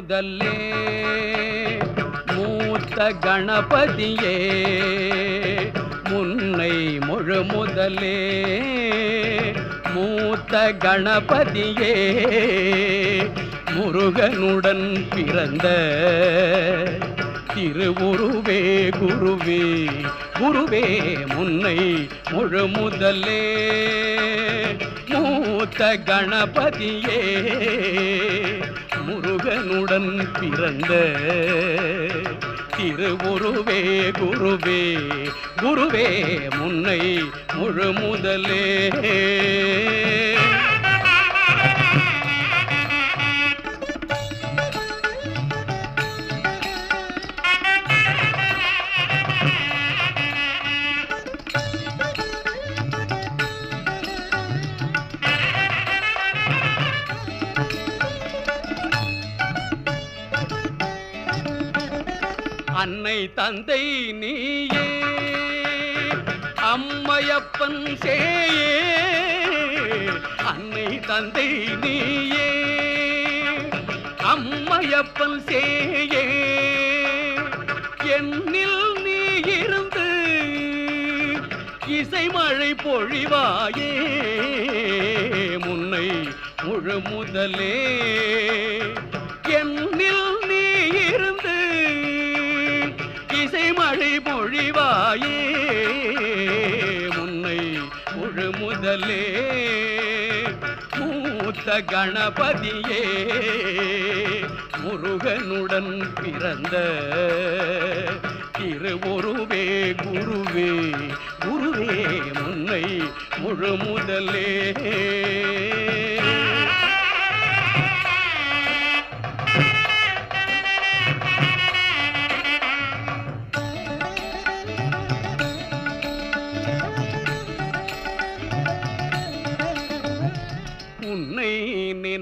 முதல்லே மூத்த கணபதியே முன்னை முழு முதலே மூத்த கணபதியே முருகனுடன் பிறந்த திருவுருவே குருவே குருவே முன்னை முழு முதலே மூத்த கணபதியே. முருகனுடன் பிறந்த திருவுருவே குருவே குருவே முன்னை முழு முதலே அன்னை தந்தை நீயே. அம்மையப்பன் சேயே. அன்னை தந்தை நீயே. அம்மையப்பன் சேயே. என்னில் நீ இருந்து இசைமழை பொழிவாயே. முன்னை முழு முதலே. என்னில் பொழிவாயே முன்னை முழு முதலே. மூத்த கணபதியே முருகனுடன் பிறந்த திருவுருவே குருவே குருவே முன்னை முழு முதலே.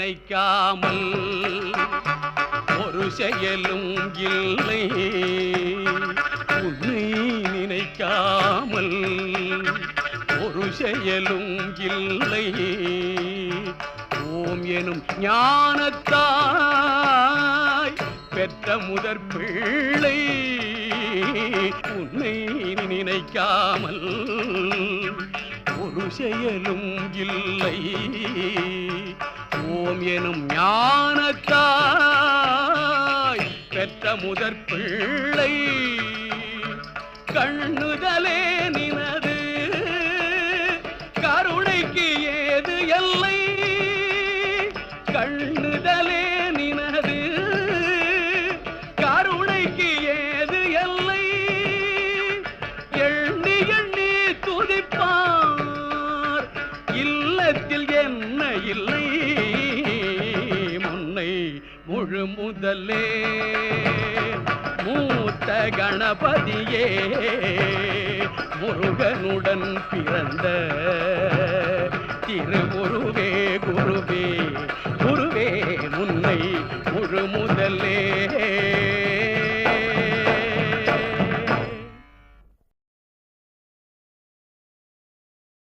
நினைக்காமல் ஒரு செயலும் இல்லை. உன்னை நினைக்காமல் ஒரு செயலும் இல்லை. ஓம் எனும் ஞானத்தாய் பெற்ற முதற் பிள்ளை உன்னை நினைக்காமல் ஒரு செயலும் இல்லை. பெற்றோம் எனும் ஞானத்தாய் பெற்ற முதற் பிள்ளை. முழு முதலே. மூத்த கணபதியே முருகனுடன் பிறந்த